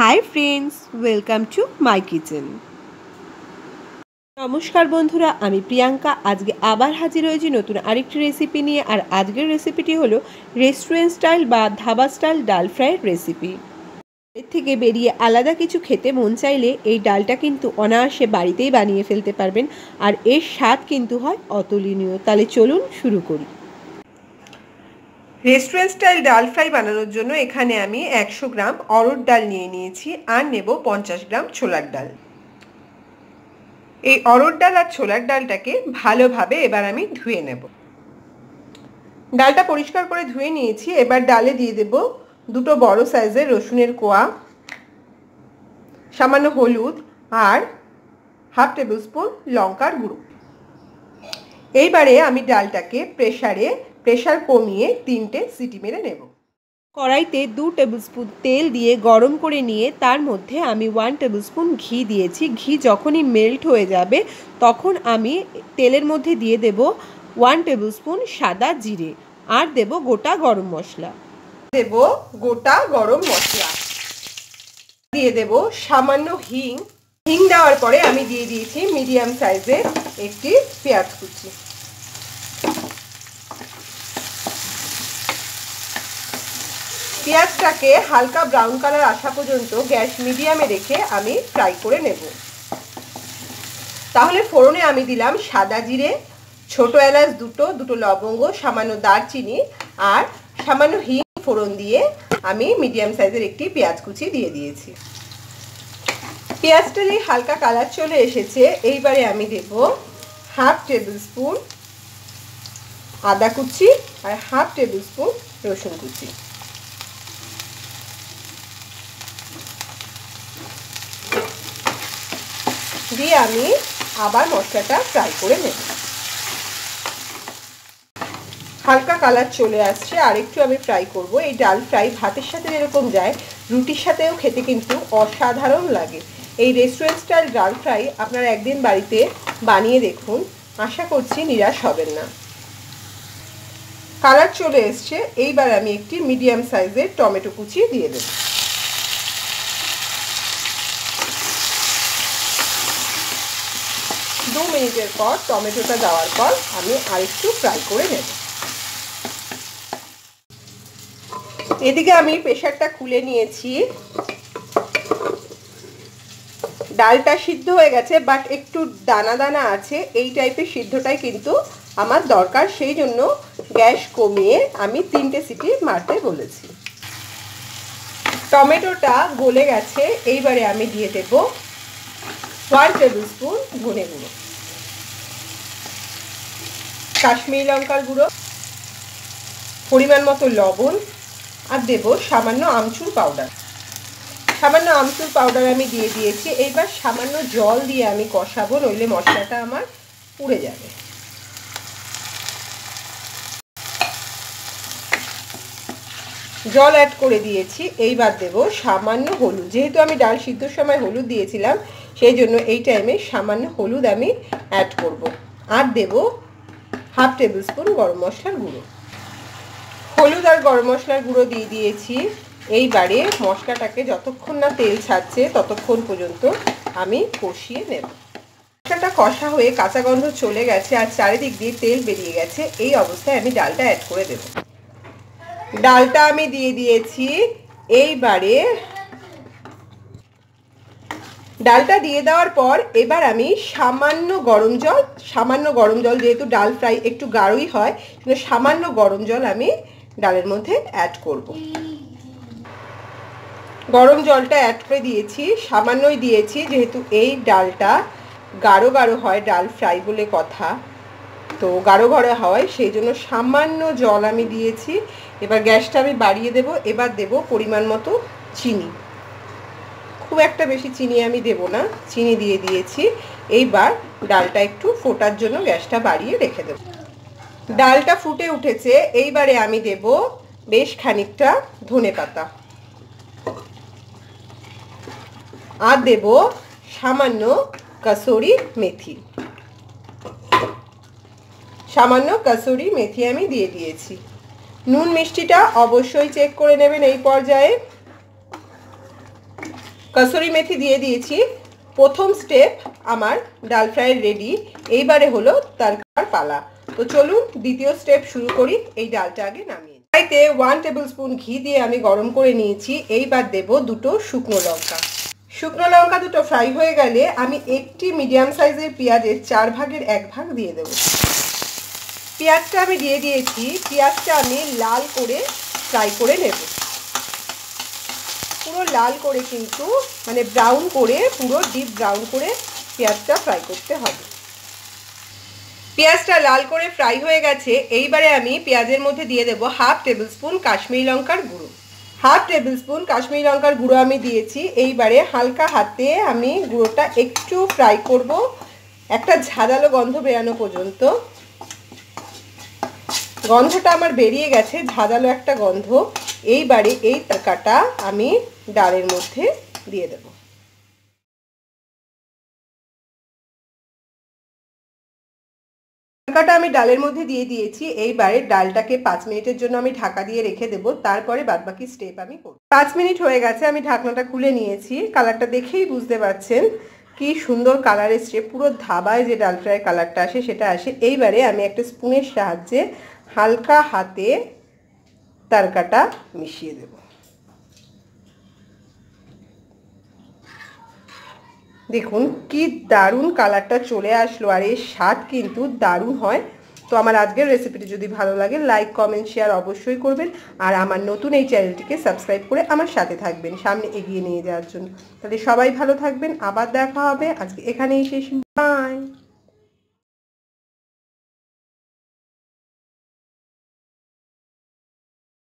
Hi friends, welcome to my kitchen. নমস্কার বন্ধুরা, আমি প্রিয়াঙ্কা। আজকে আবার হাজির হয়েছি নতুন আরেকটি রেসিপি নিয়ে, আর আজকের রেসিপিটি হলো রেস্টুরেন্ট স্টাইল বা ধাবা স্টাইল ডাল ফ্রাইয়ের রেসিপি এর থেকে বেরিয়ে আলাদা কিছু খেতে মন চাইলে এই ডালটা কিন্তু অনায়াসে বাড়িতেই বানিয়ে ফেলতে পারবেন, আর এর স্বাদ কিন্তু হয় অতুলনীয়। তাহলে চলুন শুরু করি। রেস্টুরেন্ট স্টাইল ডাল ফ্রাই বানানোর জন্য এখানে আমি একশো গ্রাম অরড় ডাল নিয়ে নিয়েছি আর নেব পঞ্চাশ গ্রাম ছোলার ডাল। এই অরড় ডাল আর ছোলার ডালটাকে ভালোভাবে এবার আমি ধুয়ে নেব। ডালটা পরিষ্কার করে ধুয়ে নিয়েছি, এবার ডালে দিয়ে দেব দুটো বড় সাইজের রসুনের কোয়া, সামান্য হলুদ আর হাফ টেবিল স্পুন লঙ্কার গুঁড়ো। এইবারে আমি ডালটাকে প্রেশারে প্রেশার কমিয়ে তিনটে সিটি মেরে নেব। কড়াইতে দু টেবিলস্পুন তেল দিয়ে গরম করে নিয়ে তার মধ্যে আমি ওয়ান টেবিলস্পুন ঘি দিয়েছি। ঘি যখনই মেল্ট হয়ে যাবে তখন আমি তেলের মধ্যে দিয়ে দেব ওয়ান টেবিলস্পুন সাদা জিরে আর দেব গোটা গরম মশলা। দেব গোটা গরম মশলা। দিয়ে দেব সামান্য হিং। হিং দেওয়ার পরে আমি দিয়ে দিয়েছি মিডিয়াম সাইজের একটি পেঁয়াজ কুচি। পেঁয়াজটাকে হালকা ব্রাউন কালার আসা পর্যন্ত গ্যাস মিডিয়ামে রেখে আমি ফ্রাই করে নেব। তাহলে ফোড়নে আমি দিলাম সাদা জিরে, ছোট এলাচ দুটো দুটো লবঙ্গ, সামান্য দারচিনি আর সামান্য হিং ফোড়ন দিয়ে আমি মিডিয়াম সাইজের একটি পেঁয়াজ কুচি দিয়ে দিয়েছি। পেঁয়াজটা যে হালকা কালার চলে এসেছে। এইবারে আমি দেব হাফ টেবিল স্পুন আদা কুচি আর হাফ টেবিল স্পুন রসুন কুচি। দিয়ে আমি আবার মশলাটা ফ্রাই করে নেব। হালকা কালার চলে আসছে আর একটু আমি ফ্রাই করব। এই ডাল ফ্রাই ভাতের সাথে যেরকম যায়, রুটির সাথেও খেতে কিন্তু অসাধারণ লাগে। এই রেস্টুরেন্ট স্টাইল ডাল ফ্রাই আপনারা একদিন বাড়িতে বানিয়ে দেখুন, আশা করছি নিরাশ হবেন না। কালার চলে এসছে, এইবার আমি একটি মিডিয়াম সাইজের টমেটো কুচি দিয়ে দেবো। দু মিনিটের পর টমেটোটা দেওয়ার পর আমি আরেকটু ফ্রাই করে নেব। এদিকে আমি প্রেশারটা খুলে নিয়েছি। ডালটা সিদ্ধ হয়ে গেছে বাট একটু দানা দানা আছে, এই টাইপের সিদ্ধটাই কিন্তু আমার দরকার, সেই জন্য গ্যাস কমিয়ে আমি তিনটে সিটি মারতে বলেছি। টমেটোটা গলে গেছে, এইবারে আমি দিয়ে দেব ওয়ান টেবিল স্পুন ধনে গুঁড়ো। কাশ্মীরি লঙ্কার গুঁড়ো, পরিমাণ মতো লবণ, আর দেব সামান্য আমচুর পাউডার সামান্য আমচুর পাউডার আমি দিয়ে দিয়েছি, এইবার সামান্য জল দিয়ে আমি কষাবো, নইলে মশলাটা আমার পুড়ে যাবে। জল অ্যাড করে দিয়েছি, এইবার দেব সামান্য হলুদ। যেহেতু আমি ডাল সিদ্ধর সময় হলুদ দিয়েছিলাম, সেই জন্য এই টাইমে সামান্য হলুদ আমি অ্যাড করব। আর দেব হাফ টেবিল স্পুন গরম মশলার গুঁড়ো। হলুদ আর গরম মশলার গুঁড়ো দিয়ে দিয়েছি। এইবারে মশলাটাকে যতক্ষণ না তেল ছাড়ছে ততক্ষণ পর্যন্ত আমি কষিয়ে নেব। মশলাটা কষা হয়ে কাঁচা গন্ধ চলে গেছে আর চারিদিক দিয়ে তেল বেরিয়ে গেছে। এই অবস্থায় আমি ডালটা অ্যাড করে দেব। ডালটা আমি দিয়ে দিয়েছি। এইবারে ডালটা দিয়ে দেওয়ার পর এবার আমি সামান্য গরম জল, সামান্য গরম জল যেহেতু ডাল ফ্রাই একটু গাঢ়ই হয়, কিন্তু সামান্য গরম জল আমি ডালের মধ্যে অ্যাড করব। গরম জলটা অ্যাড করে দিয়েছি, সামান্যই দিয়েছি, যেহেতু এই ডালটা গাঢ় গাঢ় হয় ডাল ফ্রাই বলে কথা। তো গাঢ় গাঢ় হয়, সেই জন্য সামান্য জল আমি দিয়েছি। এবার গ্যাসটা আমি বাড়িয়ে দেব, এবার দেব পরিমাণ মতো চিনি। খুব একটা বেশি চিনি আমি দেব না, চিনি দিয়ে দিয়েছি। এইবার ডালটা একটু ফোটার জন্য গ্যাসটা বাড়িয়ে রেখে দেব। ডালটা ফুটে উঠেছে, এইবারে আমি দেব বেশ খানিকটা ধনে পাতা। আর দেব সামান্য কাসুরি মেথি। সামান্য কাসুরি মেথি আমি দিয়ে দিয়েছি। নুন মিষ্টিটা অবশ্যই চেক করে নেবেন এই পর্যায়ে। কসুরি মেথি দিয়ে দিয়েছি। প্রথম স্টেপ আমার ডাল ফ্রাই রেডি এইবারে হলো তরকার পালা। তো চলুন দ্বিতীয় স্টেপ শুরু করি। এই ডালটা আগে নামিয়ে কড়াইতে ওয়ান টেবিল স্পুন ঘি দিয়ে আমি গরম করে নিয়েছি। এইবার দেব দুটো শুকনো লঙ্কা। শুকনো লঙ্কা দুটো ফ্রাই হয়ে গেলে আমি একটি মিডিয়াম সাইজের পেঁয়াজের চার ভাগের এক ভাগ দিয়ে দেব। পেঁয়াজটা আমি দিয়ে দিয়েছি। পেঁয়াজটা আমি লাল করে ফ্রাই করে নেব। পুরো লাল করে কিন্তু মানে ব্রাউন করে, পুরো ডিপ ব্রাউন করে পেঁয়াজটা ফ্রাই করতে হবে। পেঁয়াজটা লাল করে ফ্রাই হয়ে গেছে, এইবারে আমি পেঁয়াজের মধ্যে দিয়ে দেব হাফ টেবিল স্পুন কাশ্মীরি লঙ্কার গুঁড়ো। হাফ টেবিল স্পুন কাশ্মীরি লঙ্কার গুঁড়ো আমি দিয়েছি, এইবারে হালকা হাতে আমি গুঁড়োটা একটু ফ্রাই করব, একটা ঝাঁঝালো গন্ধ বেরানো পর্যন্ত। গন্ধটা আমার বেরিয়ে গেছে, ঝাঁঝালো একটা গন্ধ। এইবারে এই তরকাটা আমি ডালের মধ্যে দিয়ে দেব। তরকাটা আমি ডালের মধ্যে দিয়ে দিয়েছি। এইবারে ডালটাকে পাঁচ মিনিটের জন্য আমি ঢাকা দিয়ে রেখে দেবো। তারপরে বাদবাকি স্টেপ আমি করব। পাঁচ মিনিট হয়ে গেছে, আমি ঢাকনাটা খুলে নিয়েছি। কালারটা দেখেই বুঝতে পারছেন কি সুন্দর কালার এসছে। পুরো ধাবায় যে ডাল ফ্রাই কালারটা আসে, সেটা আসে। এইবারে আমি একটা স্পুনের সাহায্যে হালকা হাতে তারকাটা মিশিয়ে দেব। দেখুন, কি দারুণ কালারটা চলে আসলো। আর এর স্বাদ কিন্তু দারুণ হয়। তো আমার আজকের রেসিপিটি যদি ভালো লাগে লাইক কমেন্ট শেয়ার অবশ্যই করবেন। আর আমার নতুন এই চ্যানেলটিকে সাবস্ক্রাইব করে আমার সাথে থাকবেন, সামনে এগিয়ে নিয়ে যাওয়ার জন্য। তাহলে সবাই ভালো থাকবেন, আবার দেখা হবে। আজকে এখানেই শেষ। বাই